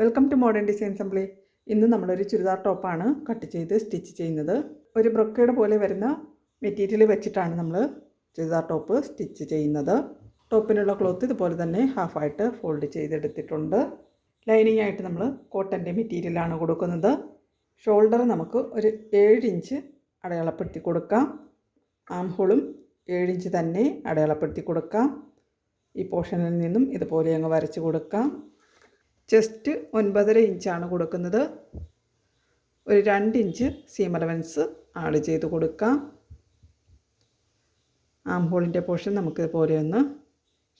Welcome to modern design assembly ഇന്ന് നമ്മളൊരു ചുരിദാർ ടോപ്പാണ് കട്ട് ചെയ്ത് സ്റ്റിച്ച് ചെയ്യുന്നത്. ഒരു ബ്രൊക്കേഡ് പോലെ വരുന്ന മെറ്റീരിയൽ വെച്ചിട്ടാണ് നമ്മൾ ചുരിദാർ ടോപ്പ് സ്റ്റിച്ച് ചെയ്യുന്നത്. ടോപ്പിനുള്ള ക്ലോത്ത് ഇതുപോലെ തന്നെ ഹാഫായിട്ട് ഫോൾഡ് ചെയ്തെടുത്തിട്ടുണ്ട്. ലൈനിങ് ആയിട്ട് നമ്മൾ കോട്ടന്റെ മെറ്റീരിയലാണ് കൊടുക്കുന്നത്. ഷോൾഡർ നമുക്ക് ഒരു ഏഴ് ഇഞ്ച് അടയാളപ്പെടുത്തി കൊടുക്കാം. ആം ഹോളും ഏഴിഞ്ച് തന്നെ അടയാളപ്പെടുത്തി കൊടുക്കാം. ഈ പോർഷനിൽ നിന്നും ഇതുപോലെ അങ്ങ് വരച്ച് കൊടുക്കാം. ചെസ്റ്റ് ഒൻപതര ഇഞ്ചാണ് കൊടുക്കുന്നത്. ഒരു രണ്ട് ഇഞ്ച് സീം അലവൻസ് ആഡ് ചെയ്ത് കൊടുക്കാം. ആം ഹോളിന്റെ പോർഷൻ നമുക്ക് ഇതുപോലെ ഒന്ന്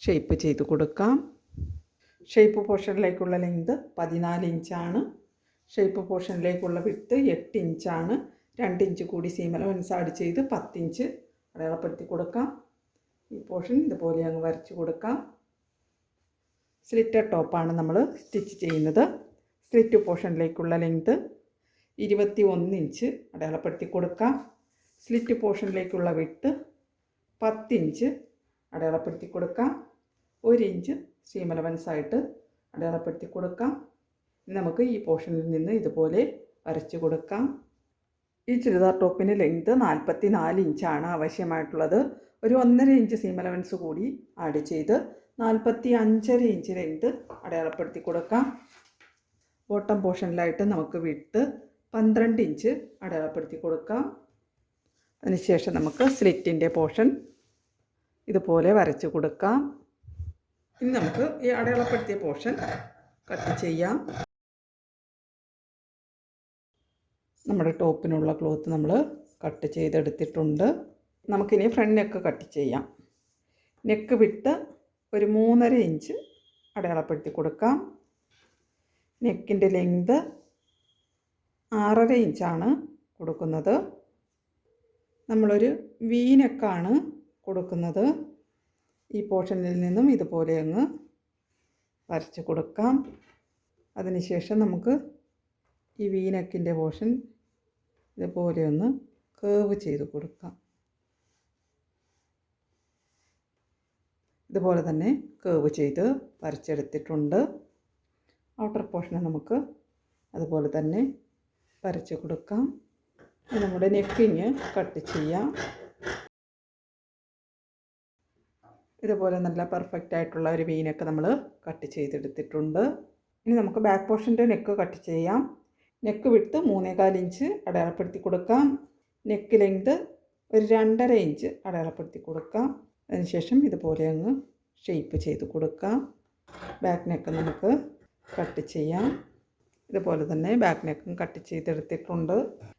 ഷേപ്പ് ചെയ്ത് കൊടുക്കാം. ഷേപ്പ് പോർഷനിലേക്കുള്ള ലെങ്ത് പതിനാല് ഇഞ്ചാണ് ഷേപ്പ് പോർഷനിലേക്കുള്ള വിട്ട് എട്ട് ഇഞ്ചാണ് രണ്ട് ഇഞ്ച് കൂടി സീം അലവൻസ് ആഡ് ചെയ്ത് പത്തിഞ്ച് അടയാളപ്പെടുത്തി കൊടുക്കാം. ഈ പോർഷൻ ഇതുപോലെ അങ്ങ് വരച്ച് കൊടുക്കാം. സ്ലിറ്റഡ് ടോപ്പാണ് നമ്മൾ സ്റ്റിച്ച് ചെയ്യുന്നത്. സ്ലിറ്റ് പോർഷനിലേക്കുള്ള ലെങ്ത് ഇരുപത്തി ഒന്ന് ഇഞ്ച് അടയാളപ്പെടുത്തി കൊടുക്കാം. സ്ലിറ്റ് പോർഷനിലേക്കുള്ള വിട്ട് പത്തിഞ്ച് അടയാളപ്പെടുത്തി കൊടുക്കാം. ഒരു ഇഞ്ച് സീം അടയാളപ്പെടുത്തി കൊടുക്കാം. നമുക്ക് ഈ പോർഷനിൽ നിന്ന് ഇതുപോലെ വരച്ച് കൊടുക്കാം. ഈ ചുരിദാർ ടോപ്പിന് ലെങ്ത് നാൽപ്പത്തി നാല് ഇഞ്ചാണ് ആവശ്യമായിട്ടുള്ളത്. ഒരു ഒന്നര ഇഞ്ച് സീം അലവൻസ് കൂടി ആഡ് ചെയ്ത് നാൽപ്പത്തി അഞ്ചര ഇഞ്ച് ലെങ്ത് അടയാളപ്പെടുത്തി കൊടുക്കാം? ബോട്ടം പോർഷനിലായിട്ട് നമുക്ക് വിട്ട് പന്ത്രണ്ട് ഇഞ്ച് അടയാളപ്പെടുത്തി കൊടുക്കാം. അതിനുശേഷം നമുക്ക് സ്ലിറ്റിന്റെ പോർഷൻ ഇതുപോലെ വരച്ച് കൊടുക്കാം. ഇനി നമുക്ക് ഈ അടയാളപ്പെടുത്തിയ പോർഷൻ കട്ട് ചെയ്യാം. നമ്മുടെ ടോപ്പിനുള്ള ക്ലോത്ത് നമ്മൾ കട്ട് ചെയ്തെടുത്തിട്ടുണ്ട്. നമുക്കിനി ഫ്രണ്ട് നെക്ക് കട്ട് ചെയ്യാം. നെക്ക് വിട്ട് ഒരു മൂന്നര ഇഞ്ച് അടയാളപ്പെടുത്തി കൊടുക്കാം. നെക്കിന്റെ ലെങ്ത് ആറര ഇഞ്ചാണ് കൊടുക്കുന്നത്. നമ്മളൊരു വി നെക്കാണ് കൊടുക്കുന്നത്. ഈ പോർഷനിൽ നിന്നും ഇതുപോലെ അങ്ങ് വരച്ച് കൊടുക്കാം. അതിനുശേഷം നമുക്ക് ഈ വീനക്കിന്റെ പോർഷൻ ഇതുപോലെ ഒന്ന് കേവ് ചെയ്ത് കൊടുക്കാം. ഇതുപോലെ തന്നെ കേവ് ചെയ്ത് വരച്ചെടുത്തിട്ടുണ്ട്. ഔട്ടർ പോർഷനെ നമുക്ക് അതുപോലെ തന്നെ വരച്ച് കൊടുക്കാം. നമ്മുടെ നെക്കിങ് കട്ട് ചെയ്യാം. ഇതുപോലെ നല്ല പെർഫെക്റ്റ് ആയിട്ടുള്ള ഒരു വീനൊക്കെ നമ്മൾ കട്ട് ചെയ്തെടുത്തിട്ടുണ്ട്. ഇനി നമുക്ക് ബാക്ക് പോർഷന്റെ നെക്ക് കട്ട് ചെയ്യാം. നെക്ക് വിട്ട് മൂന്നേകാൽ ഇഞ്ച് അടയാളപ്പെടുത്തി കൊടുക്കാം. നെക്ക് ലെങ്ത് ഒരു രണ്ടര ഇഞ്ച് അടയാളപ്പെടുത്തി കൊടുക്കാം. അതിനുശേഷം ഇതുപോലെ അങ്ങ് ഷെയ്പ്പ് ചെയ്ത് കൊടുക്കാം. ബാക്ക് നെക്ക് നമുക്ക് കട്ട് ചെയ്യാം. ഇതുപോലെ തന്നെ ബാക്ക് നെക്കും കട്ട് ചെയ്തെടുത്തിട്ടുണ്ട്.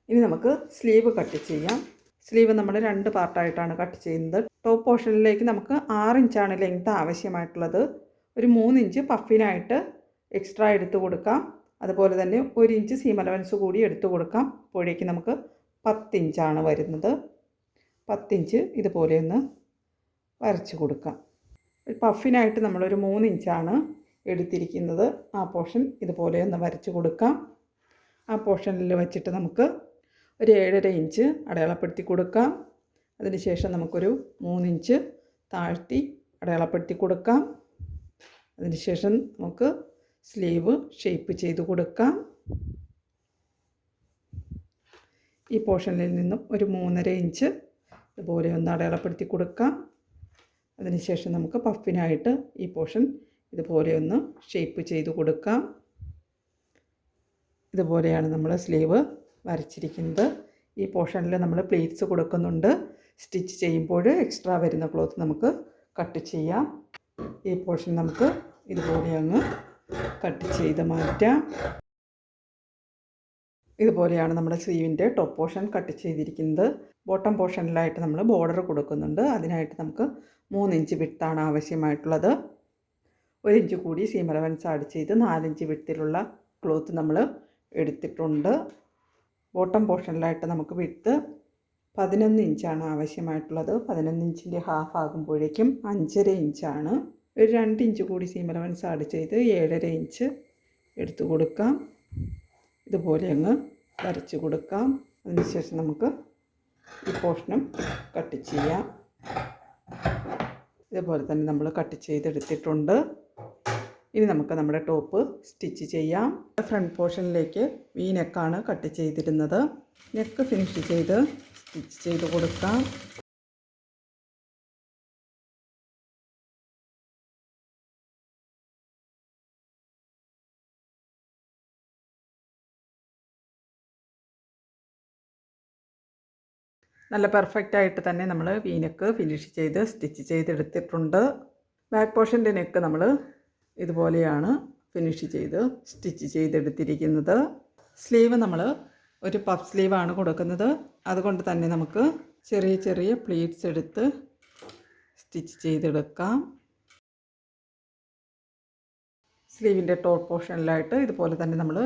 ഇനി നമുക്ക് സ്ലീവ് കട്ട് ചെയ്യാം. സ്ലീവ് നമ്മൾ രണ്ട് പാർട്ടായിട്ടാണ് കട്ട് ചെയ്യുന്നത്. ടോപ്പ് പോർഷനിലേക്ക് നമുക്ക് ആറ് ഇഞ്ചാണ് ലെങ്ത് ആവശ്യമായിട്ടുള്ളത്. ഒരു മൂന്ന് ഇഞ്ച് പഫിനായിട്ട് എക്സ്ട്രാ എടുത്ത് കൊടുക്കാം. അതുപോലെ തന്നെ ഒരു ഇഞ്ച് സീം അലവൻസ് കൂടി എടുത്ത് കൊടുക്കാം. അപ്പോഴേക്ക് നമുക്ക് പത്തിഞ്ചാണ് വരുന്നത്. പത്തിഞ്ച് ഇതുപോലെ ഒന്ന് വരച്ച് കൊടുക്കാം. ഒരു പഫിനായിട്ട് നമ്മളൊരു മൂന്ന് ഇഞ്ചാണ് എടുത്തിരിക്കുന്നത്. ആ പോർഷൻ ഇതുപോലെ ഒന്ന് വരച്ച് കൊടുക്കാം. ആ പോർഷനിൽ വെച്ചിട്ട് നമുക്ക് ഒരു ഏഴര ഇഞ്ച് അടയാളപ്പെടുത്തി കൊടുക്കാം. അതിനുശേഷം നമുക്കൊരു മൂന്നിഞ്ച് താഴ്ത്തി അടയാളപ്പെടുത്തി കൊടുക്കാം. അതിനുശേഷം നമുക്ക് സ്ലീവ് ഷേപ്പ് ചെയ്ത് കൊടുക്കാം. ഈ പോർഷനിൽ നിന്നും ഒരു മൂന്നര ഇഞ്ച് ഇതുപോലെ ഒന്ന് അടയാളപ്പെടുത്തി കൊടുക്കാം. അതിനുശേഷം നമുക്ക് പഫിനായിട്ട് ഈ പോർഷൻ ഇതുപോലെ ഒന്ന് ഷേപ്പ് ചെയ്ത് കൊടുക്കാം. ഇതുപോലെയാണ് നമ്മൾ സ്ലീവ് വരച്ചിരിക്കുന്നത്. ഈ പോർഷനിൽ നമ്മൾ പ്ലേറ്റ്സ് കൊടുക്കുന്നുണ്ട്. സ്റ്റിച്ച് ചെയ്യുമ്പോൾ എക്സ്ട്രാ വരുന്ന ക്ലോത്ത് നമുക്ക് കട്ട് ചെയ്യാം. ഈ പോർഷൻ നമുക്ക് ഇതുപോലെ അങ്ങ് കട്ട് ചെയ്ത് മാറ്റാം. ഇതുപോലെയാണ് നമ്മുടെ സ്ലീവിന്റെ ടോപ്പ് പോർഷൻ കട്ട് ചെയ്തിരിക്കുന്നത്. ബോട്ടം പോർഷനിലായിട്ട് നമ്മൾ ബോർഡർ കൊടുക്കുന്നുണ്ട്. അതിനായിട്ട് നമുക്ക് മൂന്നിഞ്ച് വിട്ടാണ് ആവശ്യമായിട്ടുള്ളത്. ഒരു ഇഞ്ച് കൂടി സീം അലവൻസ് ആഡ് ചെയ്ത് നാലിഞ്ച് വിട്ടിലുള്ള ക്ലോത്ത് നമ്മൾ എടുത്തിട്ടുണ്ട്. ബോട്ടം പോർഷനിലായിട്ട് നമുക്ക് വിട്ട് പതിനൊന്ന് ഇഞ്ചാണ് ആവശ്യമായിട്ടുള്ളത്. പതിനൊന്ന് ഇഞ്ചിന്റെ ഹാഫ് ആകുമ്പോഴേക്കും അഞ്ചര ഇഞ്ചാണ്. ഒരു രണ്ട് ഇഞ്ച് കൂടി സീം അലവൻസ് ആഡ് ചെയ്ത് ഏഴര ഇഞ്ച് എടുത്തു കൊടുക്കാം. ഇതുപോലെ അങ്ങ് വരച്ച് കൊടുക്കാം. അതിനുശേഷം നമുക്ക് ഈ പോർഷനും കട്ട് ചെയ്യാം. ഇതുപോലെ തന്നെ നമ്മൾ കട്ട് ചെയ്തെടുത്തിട്ടുണ്ട്. ഇനി നമുക്ക് നമ്മുടെ ടോപ്പ് സ്റ്റിച്ച് ചെയ്യാം. ഫ്രണ്ട് പോർഷനിലേക്ക് വി നെക്കാണ് കട്ട് ചെയ്തിരുന്നത്. നെക്ക് ഫിനിഷ് ചെയ്ത് സ്റ്റിച്ച് ചെയ്ത് കൊടുക്കാം. നല്ല പെർഫെക്റ്റ് ആയിട്ട് തന്നെ നമ്മൾ വീനക്ക് ഫിനിഷ് ചെയ്ത് സ്റ്റിച്ച് ചെയ്തെടുത്തിട്ടുണ്ട്. ബാക്ക് പോർഷന്റെ നെക്ക് നമ്മൾ ഇതുപോലെയാണ് ഫിനിഷ് ചെയ്ത് സ്റ്റിച്ച് ചെയ്തെടുത്തിരിക്കുന്നത്. സ്ലീവ് നമ്മൾ ഒരു പഫ് സ്ലീവാണ് കൊടുക്കുന്നത്. അതുകൊണ്ട് തന്നെ നമുക്ക് ചെറിയ ചെറിയ പ്ലീറ്റ്സ് എടുത്ത് സ്റ്റിച്ച് ചെയ്തെടുക്കാം. സ്ലീവിന്റെ ടോപ്പ് പോർഷനിലായിട്ട് ഇതുപോലെ തന്നെ നമ്മൾ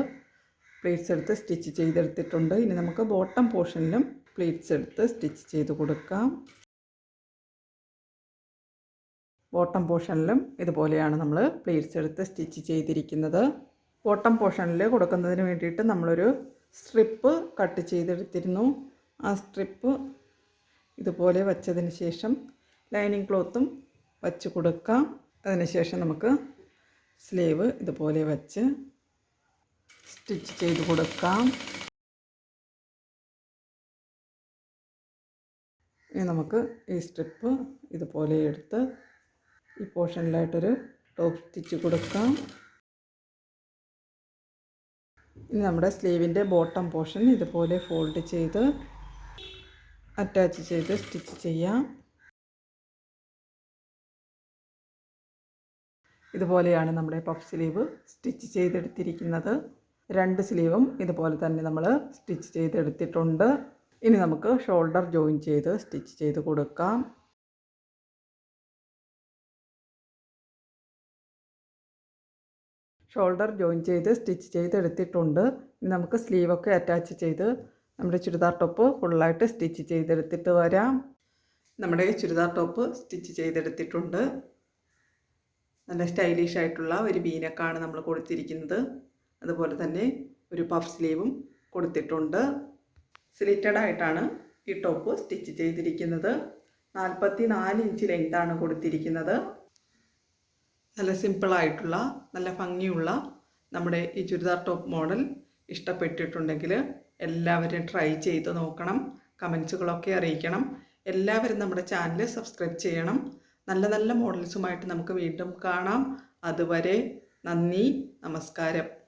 പ്ലീറ്റ്സ് എടുത്ത് സ്റ്റിച്ച് ചെയ്തെടുത്തിട്ടുണ്ട്. ഇനി നമുക്ക് ബോട്ടം പോർഷനിലും പ്ലീറ്റ്സ് എടുത്ത് സ്റ്റിച്ച് ചെയ്ത് കൊടുക്കാം. ബോട്ടം പോർഷനിലും ഇതുപോലെയാണ് നമ്മൾ പ്ലീറ്റ്സ് എടുത്ത് സ്റ്റിച്ച് ചെയ്തിരിക്കുന്നത്. ബോട്ടം പോർഷനിൽ കൊടുക്കുന്നതിന് വേണ്ടിയിട്ട് നമ്മളൊരു സ്ട്രിപ്പ് കട്ട് ചെയ്തെടുത്തിരുന്നു. ആ സ്ട്രിപ്പ് ഇതുപോലെ വച്ചതിന് ശേഷം ലൈനിങ് ക്ലോത്തും വച്ച് കൊടുക്കാം. അതിനുശേഷം നമുക്ക് സ്ലീവ് ഇതുപോലെ വച്ച് സ്റ്റിച്ച് ചെയ്ത് കൊടുക്കാം. ഇനി നമുക്ക് ഈ സ്ട്രിപ്പ് ഇതുപോലെ എടുത്ത് ഈ പോർഷനിലായിട്ടൊരു ടോപ്പ് സ്റ്റിച്ച് കൊടുക്കാം. ഇനി നമ്മുടെ സ്ലീവിന്റെ ബോട്ടം പോർഷൻ ഇതുപോലെ ഫോൾഡ് ചെയ്ത് അറ്റാച്ച് ചെയ്ത് സ്റ്റിച്ച് ചെയ്യാം. ഇതുപോലെയാണ് നമ്മുടെ പഫ് സ്ലീവ് സ്റ്റിച്ച് ചെയ്തെടുത്തിരിക്കുന്നത്. രണ്ട് സ്ലീവും ഇതുപോലെ തന്നെ നമ്മൾ സ്റ്റിച്ച് ചെയ്തെടുത്തിട്ടുണ്ട്. ഇനി നമുക്ക് ഷോൾഡർ ജോയിൻ ചെയ്ത് സ്റ്റിച്ച് ചെയ്ത് കൊടുക്കാം. ഷോൾഡർ ജോയിൻ ചെയ്ത് സ്റ്റിച്ച് ചെയ്തെടുത്തിട്ടുണ്ട് ഇനി നമുക്ക് സ്ലീവൊക്കെ അറ്റാച്ച് ചെയ്ത് നമ്മുടെ ചുരിദാർ ടോപ്പ് ഫുള്ളായിട്ട് സ്റ്റിച്ച് ചെയ്തെടുത്തിട്ട് വരാം. നമ്മുടെ ചുരിദാർ ടോപ്പ് സ്റ്റിച്ച് ചെയ്തെടുത്തിട്ടുണ്ട്. നല്ല സ്റ്റൈലിഷ് ആയിട്ടുള്ള ഒരു ബീനക്കാണ് നമ്മൾ കൊടുത്തിരിക്കുന്നത്. അതുപോലെ തന്നെ ഒരു പഫ് സ്ലീവും കൊടുത്തിട്ടുണ്ട്. സ്ലിറ്റഡ് ആയിട്ടാണ് ഈ ടോപ്പ് സ്റ്റിച്ച് ചെയ്തിരിക്കുന്നത്. നാൽപ്പത്തി നാല് ഇഞ്ച് ലെങ്താണ് കൊടുത്തിരിക്കുന്നത്. നല്ല സിമ്പിളായിട്ടുള്ള നല്ല ഭംഗിയുള്ള നമ്മുടെ ഈ ചുരിദാർ ടോപ്പ് മോഡൽ ഇഷ്ടപ്പെട്ടിട്ടുണ്ടെങ്കിൽ എല്ലാവരും ട്രൈ ചെയ്ത് നോക്കണം. കമൻസുകളൊക്കെ അറിയിക്കണം. എല്ലാവരും നമ്മുടെ ചാനൽ സബ്സ്ക്രൈബ് ചെയ്യണം. നല്ല നല്ല മോഡൽസുമായിട്ട് നമുക്ക് വീണ്ടും കാണാം. അതുവരെ നന്ദി നമസ്കാരം.